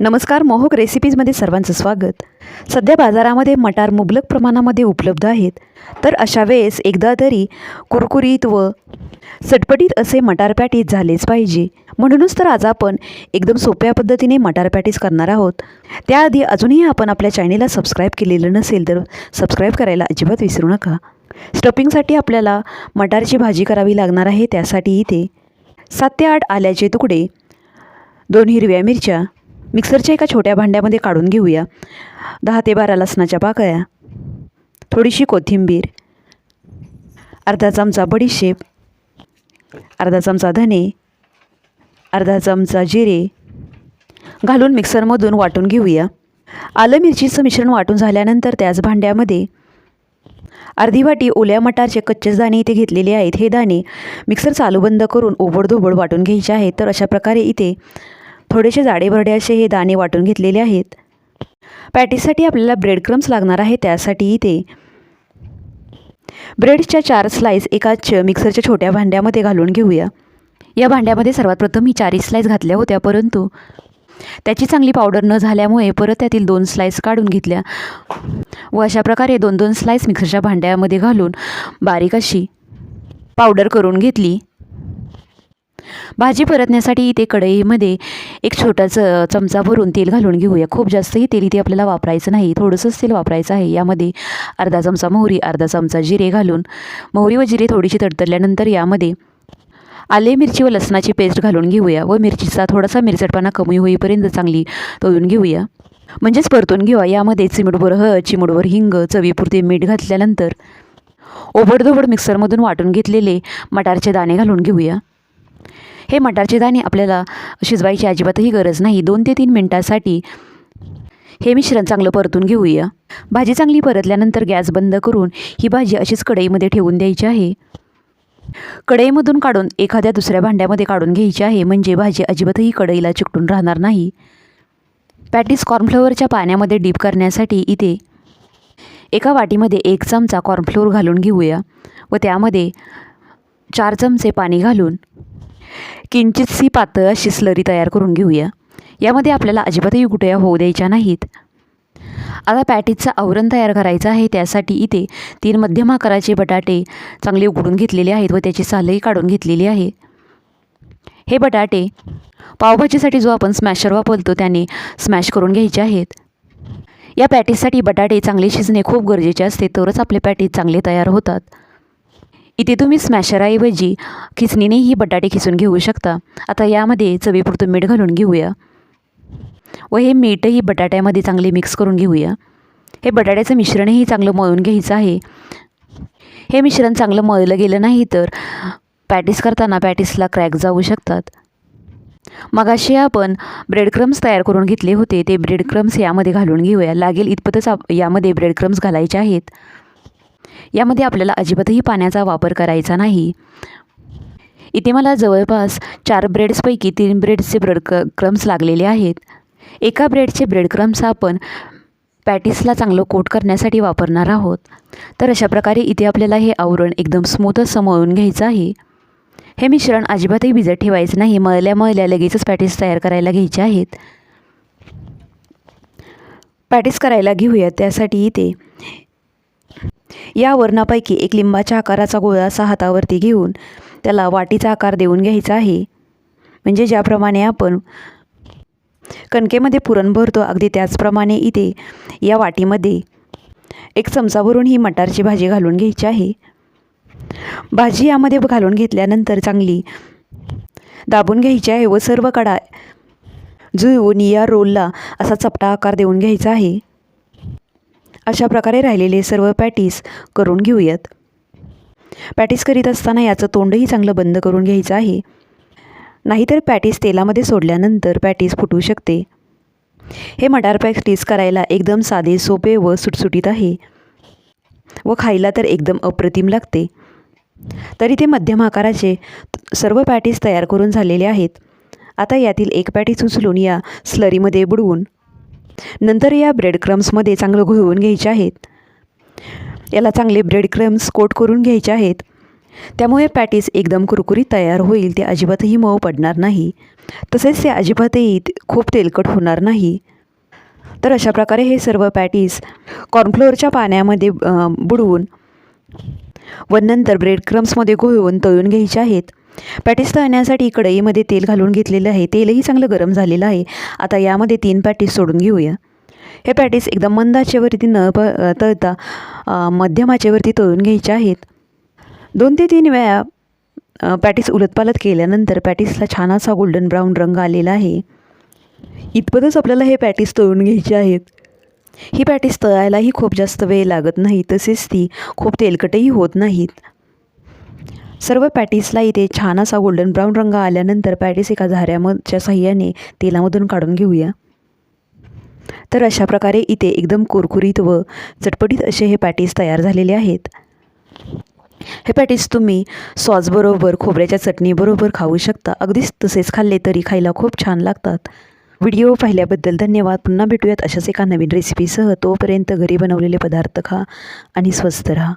नमस्कार मोहक रेसिपीजमध्ये सर्वांचं स्वागत. सध्या बाजारामध्ये मटार मुबलक प्रमाणामध्ये उपलब्ध आहेत. तर अशा वेळेस एकदा तरी कुरकुरीत व चटपटीत असे मटार पॅटीस झालेच पाहिजे. म्हणूनच तर आज आपण एकदम सोप्या पद्धतीने मटार पॅटीस करणार आहोत. त्याआधी अजूनही आपण आपल्या चॅनेलला सबस्क्राईब केलेलं नसेल तर सबस्क्राईब करायला अजिबात विसरू नका. स्टफिंगसाठी आपल्याला मटारची भाजी करावी लागणार आहे त्यासाठी इथे सात ते आठ आल्याचे तुकडे दोन हिरव्या मिरच्या मिक्सरच्या एका छोट्या भांड्यामध्ये काढून घेऊया. दहा ते बारा लसणाच्या पाकळ्या थोडीशी कोथिंबीर अर्धा चमचा बडीशेप अर्धा चमचा धने अर्धा चमचा जिरे घालून मिक्सरमधून वाटून घेऊया. आलं मिरचीचं मिश्रण वाटून झाल्यानंतर त्याच भांड्यामध्ये अर्धी वाटी ओल्या मटारचे कच्चेच दाणे इथे घेतलेले आहेत. हे दाणे मिक्सर चालू बंद करून ओबडधोबड वाटून घ्यायचे आहेत. तर अशा प्रकारे इथे थोडेसे जाडेभरडे असे हे दाणे वाटून घेतलेले आहेत. पॅटीसाठी आपल्याला ब्रेड क्रम्स लागणार आहे त्यासाठी इथे ब्रेडच्या चार स्लाईस एकाच मिक्सरच्या छोट्या भांड्यामध्ये घालून घेऊया. या भांड्यामध्ये सर्वात प्रथम मी चारही स्लाईस घातल्या होत्या परंतु त्याची चांगली पावडर न झाल्यामुळे परत त्यातील दोन स्लाईस काढून घेतल्या व अशा प्रकारे दोन दोन स्लाईस मिक्सरच्या भांड्यामध्ये घालून बारीक अशी पावडर करून घेतली. भाजी परतण्यासाठी इथे कढईमध्ये एक छोटाचं चमचा भरून तेल घालून घेऊया. खूप जास्तही तेल इथे आपल्याला वापरायचं नाही. थोडंसंच तेल वापरायचं आहे. यामध्ये अर्धा चमचा मोहरी अर्धा चमचा जिरे घालून मोहरी व जिरे थोडीशी तडतडल्यानंतर यामध्ये आले मिरची व लसणाची पेस्ट घालून घेऊया व मिरचीचा थोडासा मिरचटपणा कमी होईपर्यंत चांगली तळून घेऊया. म्हणजेच परतून घेऊया. यामध्ये चिमूटभर हळद चिमूटभर हिंग चवीपुरते मीठ घातल्यानंतर ओबडधोबड मिक्सरमधून वाटून घेतलेले मटारचे दाणे घालून घेऊया. हे मटारचे दाणे आपल्याला शिजवायची अजिबातही गरज नाही. दोन ते तीन मिनटासाठी हे मिश्रण चांगलं परतून घेऊया. भाजी चांगली परतल्यानंतर गॅस बंद करून ही भाजी अशीच कढईमध्ये ठेवून द्यायची आहे. कढईमधून काढून एखाद्या दुसऱ्या भांड्यामध्ये काढून घ्यायची आहे. म्हणजे भाजी अजिबातही कढईला चिकटून राहणार नाही. पॅटीस कॉर्नफ्लोअरच्या पाण्यामध्ये डीप करण्यासाठी इथे एका वाटीमध्ये एक चमचा कॉर्नफ्लोअर घालून घेऊया व त्यामध्ये चार चमचे पाणी घालून किंचितशी पातळ अशी स्लरी तयार करून घेऊया. यामध्ये आपल्याला अजिबातही गुटया होऊ द्यायच्या नाहीत. आता पॅटीजचं आवरण तयार करायचं आहे. त्यासाठी इथे तीन मध्यम आकाराचे बटाटे चांगले उकडून घेतलेले आहेत व त्याची सालही काढून घेतलेली आहे. हे बटाटे पावभाजीसाठी जो आपण स्मॅशर वापरतो त्याने स्मॅश करून घ्यायचे आहेत. या पॅटीजसाठी बटाटे चांगले शिजणे खूप गरजेचे असते तरच आपले पॅटीज चांगले तयार होतात. इथे तुम्ही स्मॅशरऐवजी खिचणीनेही बटाटे खिसून घेऊ शकता. आता यामध्ये चवीपुरतं मीठ घालून घेऊया. व हे मीठही बटाट्यामध्ये चांगले मिक्स करून घेऊया. हे बटाट्याचं मिश्रणही चांगलं मळून घ्यायचं आहे. हे मिश्रण चांगलं मळलं गेलं नाही तर पॅटीस करताना पॅटीसला क्रॅक जाऊ शकतात. मगाशी आपण ब्रेड क्रम्स तयार करून घेतले होते. ते ब्रेड क्रम्स यामध्ये घालून घेऊया. लागेल इतपतच आप यामध्ये ब्रेड क्रम्स घालायचे आहेत. यामध्ये आपल्याला अजिबातही पाण्याचा वापर करायचा नाही. इथे मला जवळपास चार ब्रेड्सपैकी तीन ब्रेड्सचे ब्रेड क क्रम्स लागलेले आहेत. एका ब्रेडचे ब्रेड क्रम्स आपण पॅटिसला चांगलं कोट करण्यासाठी वापरणार आहोत. तर अशा प्रकारे इथे आपल्याला हे आवरण एकदम स्मूथ समळून घ्यायचं आहे. हे मिश्रण अजिबातही भिजत ठेवायचं नाही मळल्या मळल्या लगेचच पॅटीस तयार करायला घ्यायचे आहेत. पॅटीस करायला घेऊया त्यासाठी इथे. या वरणापैकी एक लिंबाच्या आकाराचा गोळा असा हातावरती घेऊन त्याला वाटीचा आकार देऊन घ्यायचा आहे. म्हणजे ज्याप्रमाणे आपण कणकेमध्ये पुरण भरतो अगदी त्याचप्रमाणे इथे या वाटीमध्ये एक चमचा भरून ही मटारची भाजी घालून घ्यायची आहे. भाजी यामध्ये घालून घेतल्यानंतर चांगली दाबून घ्यायची आहे व सर्व कडा जुळवून या रोलला असा चपटा आकार देऊन घ्यायचा आहे. अशा प्रकारे राहिलेले सर्व पॅटीस करून घेऊयात. पॅटीस करीत असताना याचं तोंडही चांगलं बंद करून घ्यायचं आहे. नाहीतर पॅटीस तेलामध्ये सोडल्यानंतर पॅटीस फुटू शकते. हे मटार पॅटीस करायला एकदम साधे सोपे व सुटसुटीत आहे व खायला तर एकदम अप्रतिम लागते. तरी ते मध्यम आकाराचे सर्व पॅटीस तयार करून झालेले आहेत. आता यातील एक पॅटीस उचलून या स्लरीमध्ये बुडवून नंतर या ब्रेड क्रम्समध्ये चांगलं घुळवून घ्यायचे आहेत. याला चांगले ब्रेड क्रम्स कोट करून घ्यायचे आहेत. त्यामुळे पॅटीस एकदम कुरकुरीत तयार होईल ते अजिबातही मऊ पडणार नाही. तसेच ते अजिबातही ते- खूप तेलकट होणार नाही. तर अशा प्रकारे हे सर्व पॅटीस कॉर्नफ्लोअरच्या पाण्यामध्ये बुडवून व नंतर ब्रेड क्रम्समध्ये घोळवून तळून घ्यायचे आहेत. पॅटीस तळण्यासाठी कढईमध्ये तेल घालून घेतलेलं आहे. तेलही चांगलं गरम झालेलं आहे. आता यामध्ये तीन पॅटीस सोडून घेऊया. हे पॅटीस एकदम मंद आचेवरती न प तळता मध्यम आचेवरती तळून घ्यायचे आहेत. दोन ते तीन वेळा पॅटीस उलटपालट केल्यानंतर पॅटीसला छान असा गोल्डन ब्राऊन रंग आलेला आहे. इतपतच आपल्याला हे पॅटीस तळून घ्यायचे आहेत. ही पॅटीस तळायलाही खूप जास्त वेळ लागत नाही. तसेच ती खूप तेलकटही होत नाहीत. सर्व पॅटीसला इथे छान असा गोल्डन ब्राऊन रंग आल्यानंतर पॅटीस एका झाऱ्यामच्या साह्याने तेलामधून काढून घेऊया. तर अशा प्रकारे इथे एकदम कुरकुरीत व चटपटीत असे हे पॅटीस तयार झालेले आहेत. हे पॅटीस तुम्ही सॉसबरोबर खोबऱ्याच्या चटणीबरोबर खाऊ शकता. अगदीच तसेच खाल्ले तरी खायला खूप छान लागतात. व्हिडिओ पाहिल्याबद्दल धन्यवाद. पुन्हा भेटूयात अशाच एका नवीन रेसिपीसह तोपर्यंत घरी बनवलेले पदार्थ खा आणि स्वस्त राहा.